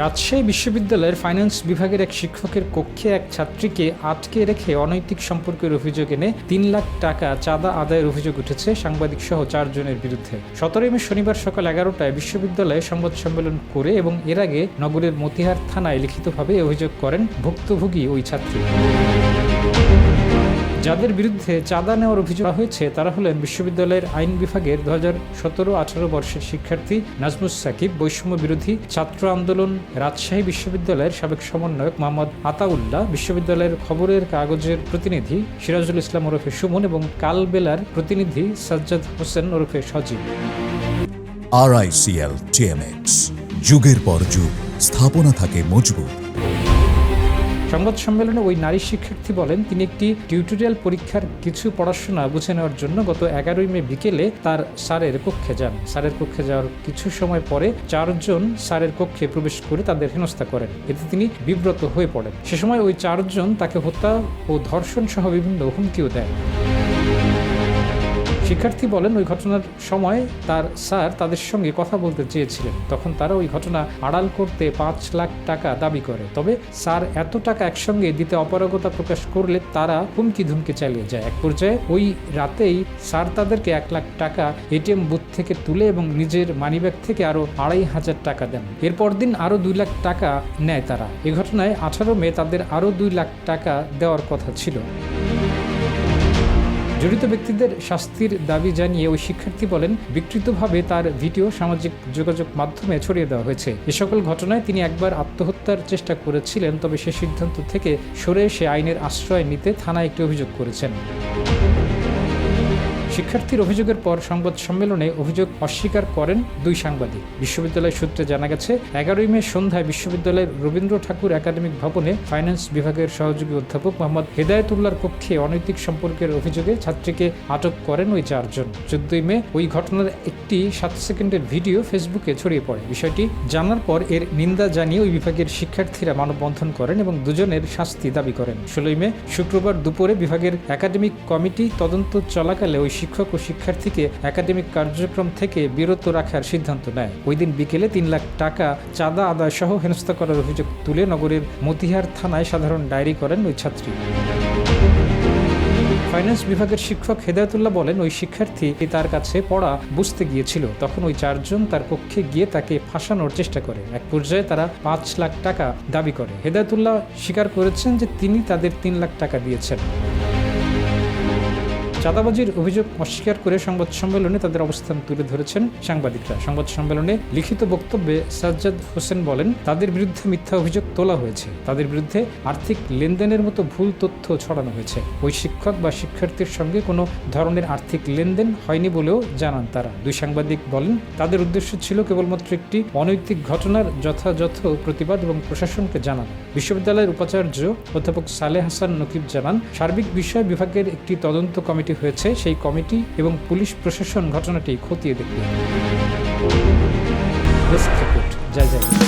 রাজশাহী বিশ্ববিদ্যালয়ের ফাইন্যান্স বিভাগের এক শিক্ষকের কক্ষে এক ছাত্রীকে আটকে রেখে অনৈতিক সম্পর্কের অভিযোগ এনে তিন লাখ টাকা চাঁদা আদায়ের অভিযোগ উঠেছে সাংবাদিক সহ চারজনের বিরুদ্ধে। সতেরোই মে শনিবার সকাল এগারোটায় বিশ্ববিদ্যালয়ে সংবাদ সম্মেলন করে এবং এর আগে নগরের মতিহার থানায় লিখিতভাবে অভিযোগ করেন ভুক্তভোগী ওই ছাত্রী। যাদের বিরুদ্ধে চাঁদা নেওয়ার অভিযোগ হয়েছে, তারা হলেন বিশ্ববিদ্যালয়ের আইন বিভাগের দু হাজার সতেরো আঠারো বর্ষের শিক্ষার্থী নাজমুস সাকিব, বৈষম্য বিরোধী ছাত্র আন্দোলন রাজশাহী বিশ্ববিদ্যালয়ের সাবেক সমন্বয়ক মোহাম্মদ আতাউল্লাহ, বিশ্ববিদ্যালয়ের খবরের কাগজের প্রতিনিধি সিরাজুল ইসলাম ওরফে সুমন এবং কালবেলার প্রতিনিধি সাজ্জাদ হোসেন ওরফে সজীব। আরআইসিএল টিএমএক্স যুগের পর যুগ, স্থাপনা থাকে মজবুত। সংবাদ সম্মেলনে ওই নারী শিক্ষার্থী বলেন, তিনি একটি টিউটোরিয়াল পরীক্ষার কিছু পড়াশোনা বুঝে নেওয়ার জন্য গত এগারোই মে বিকেলে তার স্যারের কক্ষে যান। স্যারের কক্ষে যাওয়ার কিছু সময় পরে চারজন স্যারের কক্ষে প্রবেশ করে তাদের হেনস্থা করেন। এতে তিনি বিব্রত হয়ে পড়েন। সে সময় ওই চারজন তাকে হত্যা ও ধর্ষণ সহ বিভিন্ন হুমকিও দেয় শিক্ষার্থী বলেন, ওই ঘটনার সময় তার স্যার তাদের সঙ্গে কথা বলতে চেয়েছিলেন। তখন তারা ওই ঘটনা আড়াল করতে পাঁচ লাখ টাকা দাবি করে। তবে স্যার এত টাকা একসঙ্গে দিতে অপারগতা প্রকাশ করলে তারা হুমকি ধুমকি চালিয়ে যায়। এক পর্যায়ে ওই রাতেই স্যার তাদেরকে এক লাখ টাকা এটিএম বুথ থেকে তুলে এবং নিজের মানিব্যাগ থেকে আরও আড়াই হাজার টাকা দেন। এরপর দিন আরও দুই লাখ টাকা নেয় তারা। এ ঘটনায় আঠারো মে তাদের আরও দুই লাখ টাকা দেওয়ার কথা ছিল। জড়িত ব্যক্তিদের শাস্তির দাবি জানিয়ে ওই শিক্ষার্থী বলেন, বিকৃতভাবে তার ভিডিও সামাজিক যোগাযোগ মাধ্যমে ছড়িয়ে দেওয়া হয়েছে। এ সকল ঘটনায় তিনি একবার আত্মহত্যার চেষ্টা করেছিলেন, তবে সে সিদ্ধান্ত থেকে সরে এসে আইনের আশ্রয় নিতে থানায় একটি অভিযোগ করেছেন। শিক্ষার্থীর অভিযোগের পর সংবাদ সম্মেলনে অভিযোগ অস্বীকার করেন দুই সাংবাদিক। বিশ্ববিদ্যালয় সূত্রে জানা গেছে, এগারোই মে সন্ধ্যায় বিশ্ববিদ্যালয়ের রবীন্দ্র ঠাকুর একাডেমিক ভবনে ফাইন্যান্স বিভাগের সহযোগী অধ্যাপক মোহাম্মদ হেদায়তুল্লাহর কক্ষে অনৈতিক সম্পর্কের অভিযোগে ছাত্রীকে আটক করেন ওই চারজন। চোদ্দই মে ওই ঘটনার একটি সাত সেকেন্ডের ভিডিও ফেসবুকে ছড়িয়ে পড়ে। বিষয়টি জানার পর এর নিন্দা জানিয়ে ওই বিভাগের শিক্ষার্থীরা মানববন্ধন করেন এবং দুজনের শাস্তি দাবি করেন। ষোলোই মে শুক্রবার দুপুরে বিভাগের একাডেমিক কমিটি তদন্ত চলাকালে ওই শিক্ষক ও শিক্ষার্থীকে একাডেমিক কার্যক্রম থেকে বিরত রাখার সিদ্ধান্ত নেয়। ওই দিন বিকেলে তিন লাখ টাকা চাঁদা আদায় সহ হেনস্থা করার অভিযোগ তুলে নগরের মতিহার থানায় সাধারণ ডায়েরি করেন ওই ছাত্রী। ফাইন্যান্স বিভাগের শিক্ষক হেদায়তুল্লাহ বলেন, ওই শিক্ষার্থী তার কাছে পড়া বুঝতে গিয়েছিল। তখন ওই চারজন তার কক্ষে গিয়ে তাকে ফাঁসানোর চেষ্টা করে। এক পর্যায়ে তারা পাঁচ লাখ টাকা দাবি করে। হেদায়তুল্লাহ স্বীকার করেছেন যে তিনি তাদের তিন লাখ টাকা দিয়েছেন। চাঁদাবাজির অভিযোগ অস্বীকার করে সংবাদ সম্মেলনে তাদের অবস্থান তুলে ধরেছেন সাংবাদিকরা। সংবাদ সম্মেলনে লিখিত বক্তব্যে সাজ্জাদ হোসেন বলেন, তাদের বিরুদ্ধে মিথ্যা অভিযোগ তোলা হয়েছে। তাদের বিরুদ্ধে আর্থিক লেনদেনের মতো ভুল তথ্য ছড়ানো হয়েছে। ওই শিক্ষক বা শিক্ষার্থীর সঙ্গে কোনো ধরনের আর্থিক লেনদেন হয়নি বলেও জানান তারা। দুই সাংবাদিক বলেন, তাদের উদ্দেশ্য ছিল কেবলমাত্র একটি অনৈতিক ঘটনার যথাযথ প্রতিবাদ এবং প্রশাসনকে জানান। বিশ্ববিদ্যালয়ের উপাচার্য অধ্যাপক সালে হাসান নকিব জানান, সার্বিক বিষয় বিভাগের একটি তদন্ত কমিটি হয়েছে সেই কমিটি এবং পুলিশ প্রশাসন ঘটনাটি খতিয়ে দেখবে। রিপোর্ট